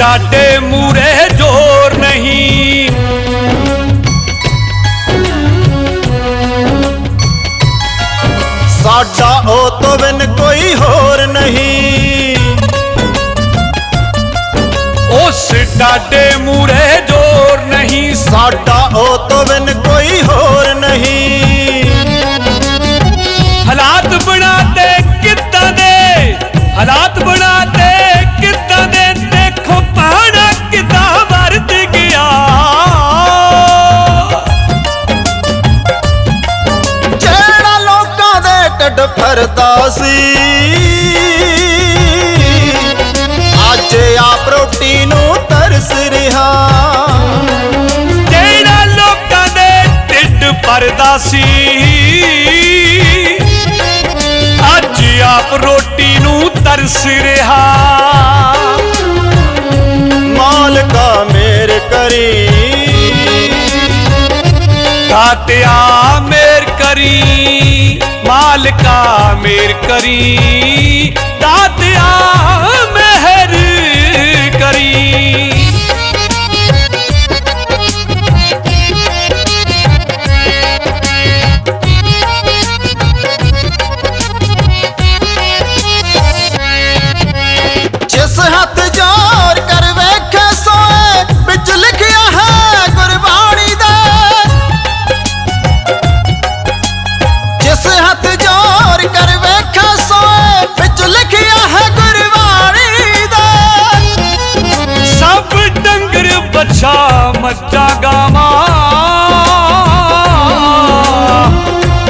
ਸਾਡੇ ਮੂਰੇ ਜ਼ੋਰ ਨਹੀਂ ਸਾਡਾ ਉਹ ਤੋਂ ਬਿਨ ਕੋਈ ਹੋਰ ਨਹੀਂ ਉਸ ਡਾਡੇ ਮੂਰੇ ਜ਼ੋਰ ਨਹੀਂ ਸਾਡਾ ਉਹ ਤੋਂ ਬਿਨ ਕੋਈ ਹੋਰ ਨਹੀਂ ਢਿੱਡ ਫਰਦਾ ਸੀ ਅੱਜ ਆਪ ਰੋਟੀ ਨੂੰ ਤਰਸ ਰਿਹਾ। ਜਿਹੜਾ ਲੋਕਾਂ ਦੇ ਢਿੱਡ ਭਰਦਾ ਸੀ ਅੱਜ ਆਪ ਰੋਟੀ ਨੂੰ ਤਰਸ ਰਿਹਾ। ਮਾਲਕਾ ਮੇਰ ਕਰੀ। ਮੇਰ ਕਰੀ ਮਾਲਕਾ ਮੇਰ ਕਰੀ ਦਾਤਿਆ ਮਹਿਰ ਕਰੀ। ਬੱਚਾ ਮੱਝਾਂ ਗਾਵਾਂ।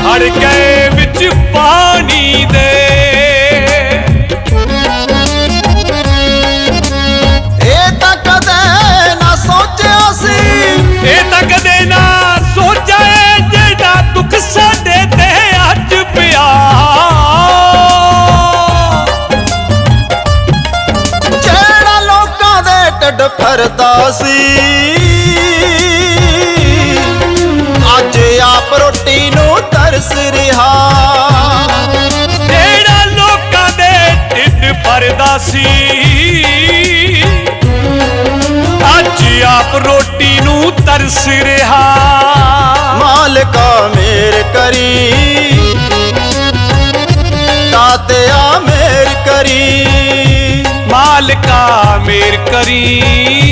ਹੜ ਗਏ ਵਿੱਚ ਪਾਣੀ ਦੇ। ਇਹ ਤਾਂ ਕਦੇ ਨਾ ਸੋਚਿਆ ਸੀ। ਇਹ ਤਾਂ ਕਦੇ ਨਾ ਸੋਚਿਆ ਜਿਹੜਾ ਦੁੱਖ ਸਾਡੇ ਤੇ ਅੱਜ ਪਿਆ। ਜਿਹੜਾ ਲੋਕਾਂ ਦੇ ਢਿੱਡ ਫਰਦਾ ਸੀ ਤਰਸ ਰਿਹਾ। ਜਿਹੜਾ ਲੋਕਾਂ ਦੇ ਢਿੱਡ ਭਰਦਾ ਸੀ? ਅੱਜ ਆਪ ਰੋਟੀ ਨੂੰ ਤਰਸ ਰਿਹਾ। ਮਾਲਕਾ ਮੇਰ ਕਰੀ। ਦਾਤਿਆ ਮੇਰ ਕਰੀ। ਮਾਲਕਾ ਮੇਰ ਕਰੀ।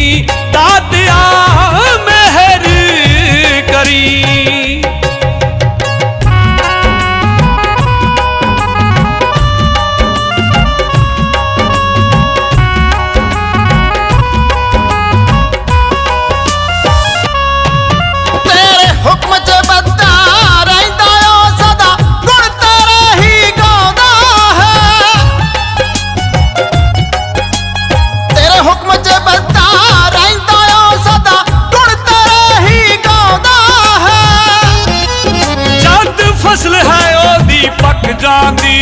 ਹੈ ਉਹਦੀ ਪੱਕ ਜਾਂਦੀ।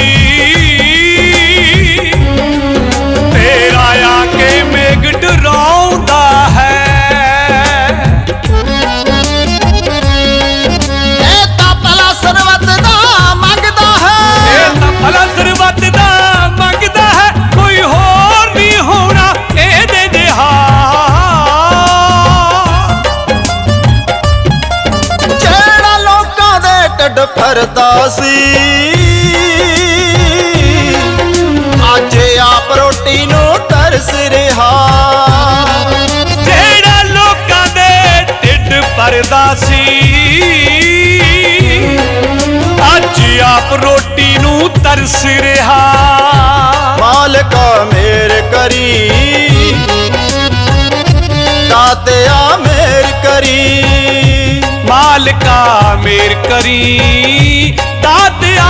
ਢਿੱਡ ਸੀ ਅੱਜ ਆਪ ਰੋਟੀ ਨੂੰ ਤਰਸ ਰਿਹਾ। ਜਿਹੜਾ ਲੋਕਾਂ ਦੇ ਢਿੱਡ ਭਰਦਾ ਸੀ, ਅੱਜ ਆਪ ਰੋਟੀ ਨੂੰ ਤਰਸ ਰਿਹਾ। ਮਾਲਕਾ ਮੇਰ ਕਰੀ ਦਾਤਿਆ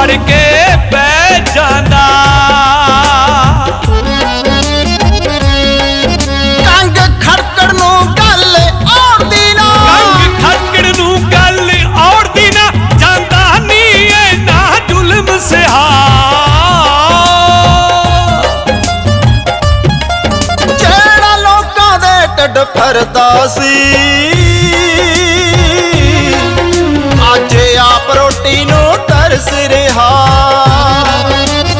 ਵੜ ਕੇ ਬਹਿ ਜਾਂਦਾ। ਕੰਗ ਖੜਕੜ ਨੂੰ ਗੱਲ ਔੜਦੀ ਨਾ। ਜਾਂਦਾ ਨਹੀਂ ਐ ਜ਼ੁਲਮ ਸਿਹਾ। ਲੋਕਾਂ ਦੇ ਟੱਡ ਫਰਦਾ ਸੀ ਤਰਸ ਰਿਹਾ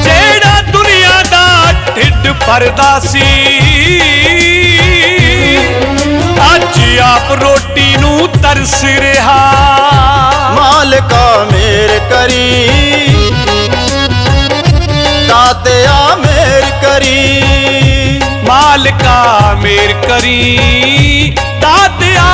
ਜਿਹੜਾ ਦੁਨੀਆ ਦਾ ਢਿੱਡ ਭਰਦਾ ਸੀ, ਅੱਜ ਆਪ ਰੋਟੀ ਨੂੰ ਤਰਸ ਰਿਹਾ। ਮਾਲਕਾ ਮੇਰ ਕਰੀ, ਦਾਤਿਆ ਮੇਰ ਕਰੀ। ਮਾਲਕਾ ਮੇਰ ਕਰੀ, ਦਾਤਿਆ